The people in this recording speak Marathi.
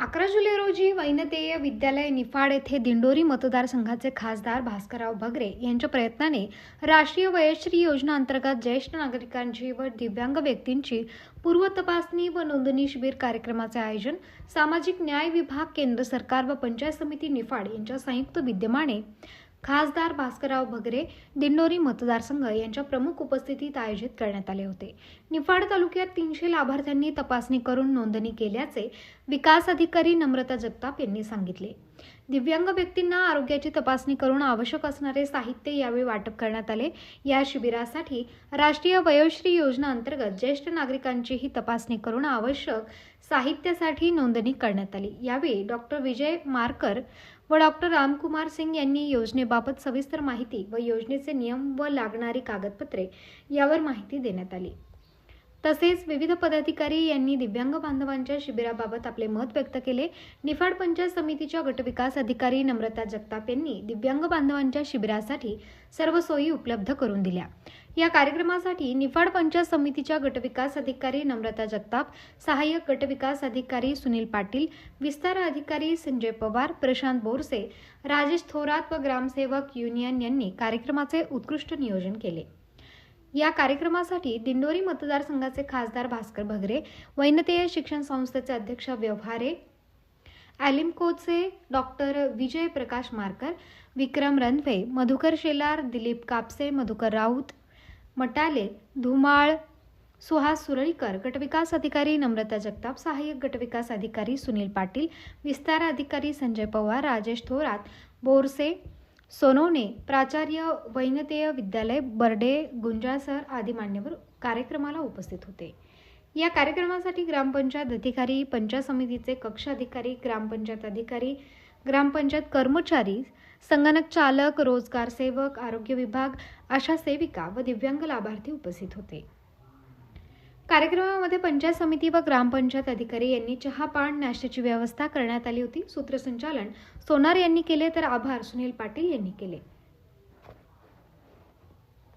अकरा जुलै रोजी वैनतेय विद्यालय निफाड येथे दिंडोरी मतदारसंघाचे खासदार भास्करराव भगरे यांच्या प्रयत्नाने राष्ट्रीय वयश्री योजना अंतर्गत ज्येष्ठ नागरिकांची व दिव्यांग व्यक्तींची पूर्व तपासणी व नोंदणी शिबिर कार्यक्रमाचे आयोजन सामाजिक न्याय विभाग केंद्र सरकार व पंचायत समिती निफाड यांच्या संयुक्त विद्यमाने खासदार भास्करराव भगरे दिंडोरी मतदारसंघ यांच्या प्रमुख उपस्थितीत आयोजित करण्यात आले होते. निफाड तालुक्यात तीनशे लाभार्थ्यांनी तपासणी करून नोंदणी केल्याचे विकास अधिकारी नम्रता जगताप यांनी सांगितले. दिव्यांग व्यक्तींना आरोग्याची तपासणी करून आवश्यक असणारे साहित्य यावेळी वाटप करण्यात आले. या शिबिरासाठी राष्ट्रीय वयोश्री योजना अंतर्गत ज्येष्ठ नागरिकांचीही तपासणी करून आवश्यक साहित्यासाठी नोंदणी करण्यात आली. यावेळी डॉक्टर विजय मारकर व डॉक्टर रामकुमार सिंग यांनी योजनेबाबत सविस्तर माहिती व योजनेचे नियम व लागणारी कागदपत्रे यावर माहिती देण्यात आली. तसेच विविध पदाधिकारी यांनी दिव्यांग बांधवांच्या शिबिराबाबत आपले मत व्यक्त केले. निफाड पंचायत समितीच्या गटविकास अधिकारी नम्रता जगताप यांनी दिव्यांग बांधवांच्या शिबिरासाठी सर्व सोयी उपलब्ध करून दिल्या. या कार्यक्रमासाठी निफाड पंचायत समितीच्या गटविकास अधिकारी नम्रता जगताप सहाय्यक गटविकास अधिकारी सुनील पाटील विस्तार अधिकारी संजय पवार प्रशांत बोरसे राजेश थोरात व ग्रामसेवक युनियन यांनी कार्यक्रमाचे उत्कृष्ट नियोजन केले. या कार्यक्रमासाठी दिंडोरी मतदारसंघाचे खासदार भास्कर भगरे वैनतेय शिक्षण संस्थेचे अध्यक्ष व्यवहारे ॲलिमकोचे डॉक्टर विजय प्रकाश मारकर विक्रम रणवे मधुकर शेलार दिलीप कापसे मधुकर राऊत मटाले धुमाळ सुहास सुरळीकर गटविकास अधिकारी नम्रता जगताप सहाय्यक गटविकास अधिकारी सुनील पाटील विस्तार अधिकारी संजय पवार राजेश थोरात बोरसे सोनवणे प्राचार्य वैनतेय विद्यालय बर्डे गुंजाळसर आदी मान्यवर कार्यक्रमाला उपस्थित होते. या कार्यक्रमासाठी ग्रामपंचायत अधिकारी पंचायत समितीचे कक्ष अधिकारी ग्रामपंचायत अधिकारी ग्रामपंचायत कर्मचारी संगणक चालक रोजगार सेवक आरोग्य विभाग आशा सेविका व दिव्यांग लाभार्थी उपस्थित होते. कार्यक्रमामध्ये पंचायत समिती व ग्रामपंचायत अधिकारी यांनी चहापान नाश्त्याची व्यवस्था करण्यात आली होती. सूत्रसंचालन सोनार यांनी केले तर आभार. सुनील पाटील यांनी केले.